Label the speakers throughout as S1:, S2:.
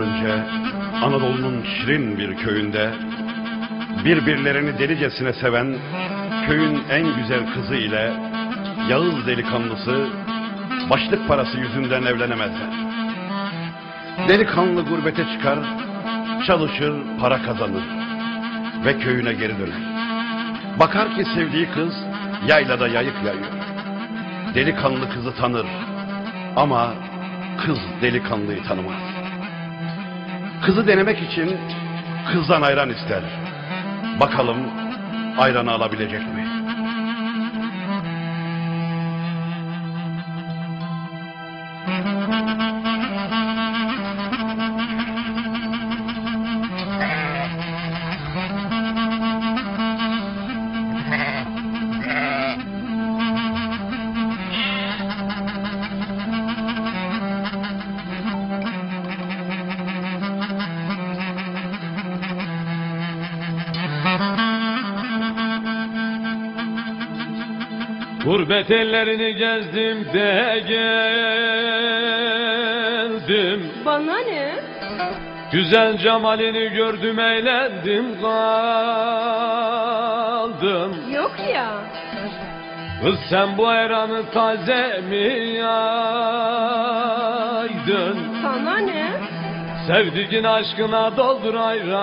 S1: Önce Anadolu'nun şirin bir köyünde birbirlerini delicesine seven köyün en güzel kızı ile Yağız delikanlısı başlık parası yüzünden evlenemezler. Delikanlı gurbete çıkar, çalışır, para kazanır ve köyüne geri döner. Bakar ki sevdiği kız yaylada yayık yayıyor. Delikanlı kızı tanır ama kız delikanlıyı tanımaz. Kızı denemek için kızdan ayran ister. Bakalım ayranı alabilecek mi?
S2: Gurbet ellerini gezdim de geldim
S3: Bana ne?
S2: Güzel cemalini gördüm eğlendim kaldım
S3: Yok ya.
S2: Kız sen bu ayranı taze mi yaydın
S3: Sana ne?
S2: Sevdiğin aşkına doldur ayranı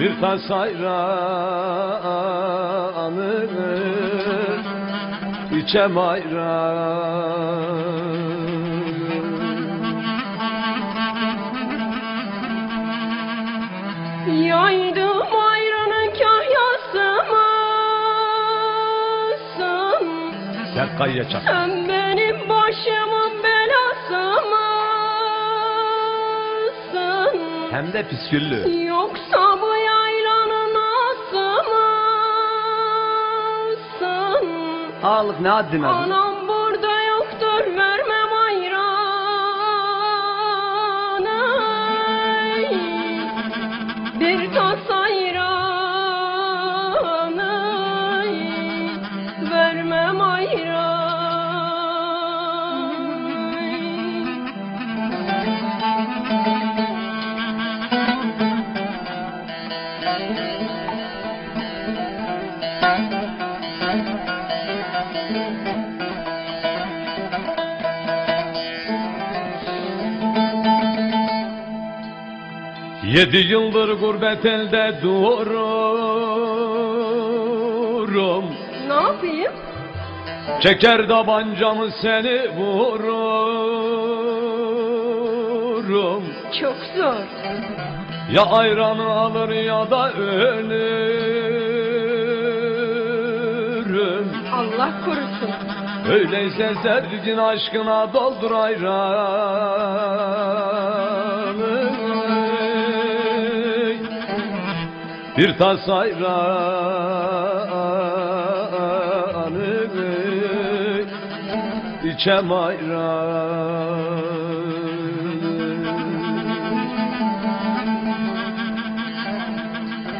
S2: Bir tas ayranı içem ayran
S3: Yaydım ayranın kahyasımsın.
S2: Sert kayıya çak
S3: Sen benim başımın belası mısın?
S2: Hem de püsküllü Ağalık ne haddin adı? Yedi yıldır gurbet elde dururum
S3: Ne yapayım?
S2: Çeker tabancamı seni vururum
S3: Çok zor.
S2: Ya ayranı alır ya da ölürüm
S3: Allah korusun.
S2: Öyleyse sevdiğin aşkına doldur ayranı Bir tas ayranı içem ayranı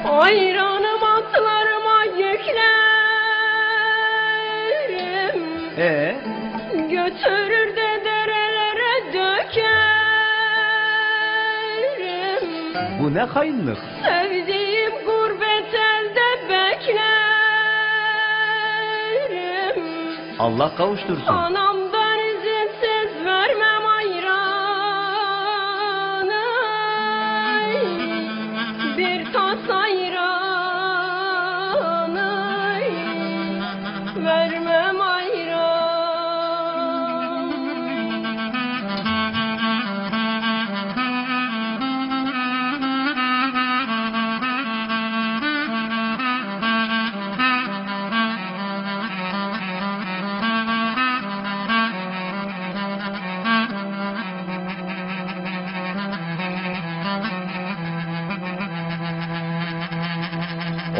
S3: Ayranım atlarıma yüklerim.
S2: Ee?
S3: Götürür de derelere dökerim.
S2: Bu ne hainlik?
S3: Sevdiğim
S2: Allah kavuştursun.
S3: Anamdan izinsiz vermem ayranı. Bir tas ayranı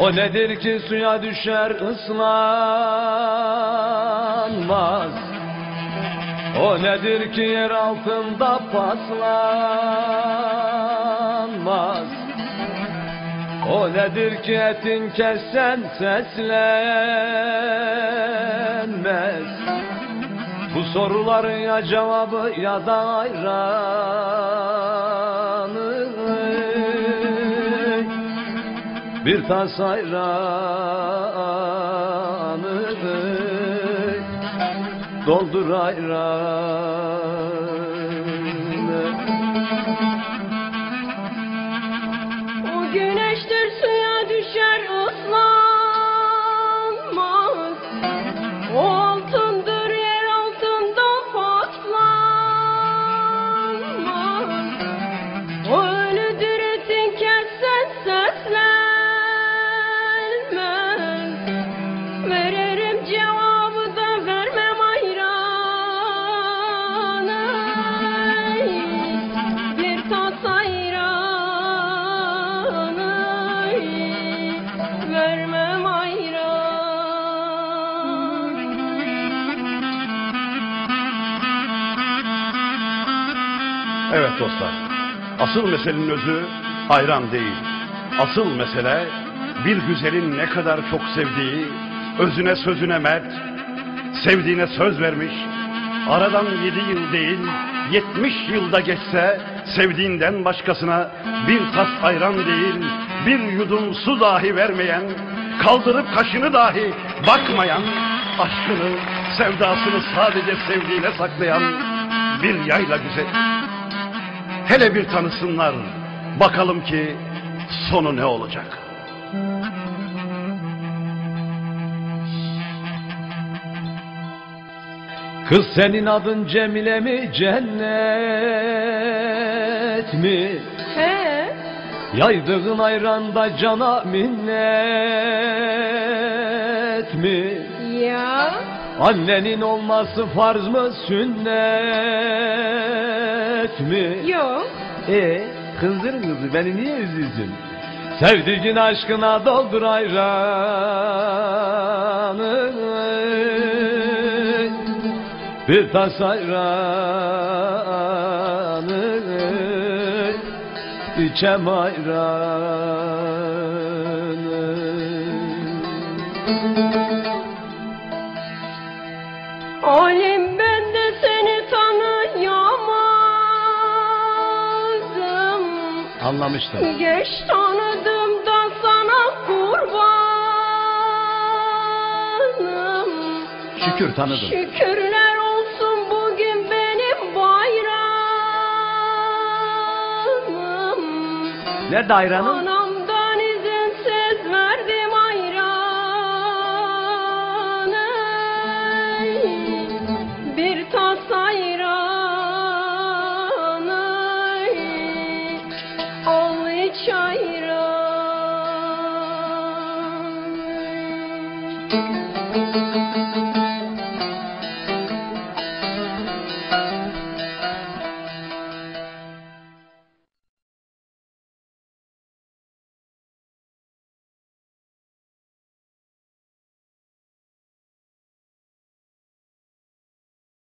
S2: O nedir ki suya düşer ıslanmaz? O nedir ki yer altında paslanmaz? O nedir ki etin kessen seslenmez? Bu soruların ya cevabı ya da ayranı Bir tas ayranı Doldur ayranı
S1: Evet dostlar. Asıl meselenin özü ayran değil. Asıl mesele bir güzelin ne kadar çok sevdiği, özüne sözüne mert, sevdiğine söz vermiş, aradan yedi yıl değil, yetmiş yılda geçse sevdiğinden başkasına bir tas ayran değil, bir yudum su dahi vermeyen, kaldırıp kaşını dahi bakmayan, aşkını, sevdasını sadece sevdiğine saklayan bir yayla güzel. Hele bir tanısınlar. Bakalım ki sonu ne olacak.
S2: Kız senin adın Cemile mi cennet mi?
S3: He
S2: Yaydığın ayranda cana minnet mi?
S3: ya
S2: Annenin olması farz mı sünnet mi?
S3: yok
S2: E kızdırın kızı beni niye üzüyorsun? Sevdiğin aşkına doldur ayranı Bir tas ayranı içem ayranı Anlamıştım.
S3: Geç tanıdım da sana kurbanım
S2: Şükür tanıdım.
S3: Şükürler olsun bugün benim bayramım
S2: Nerede ayranın?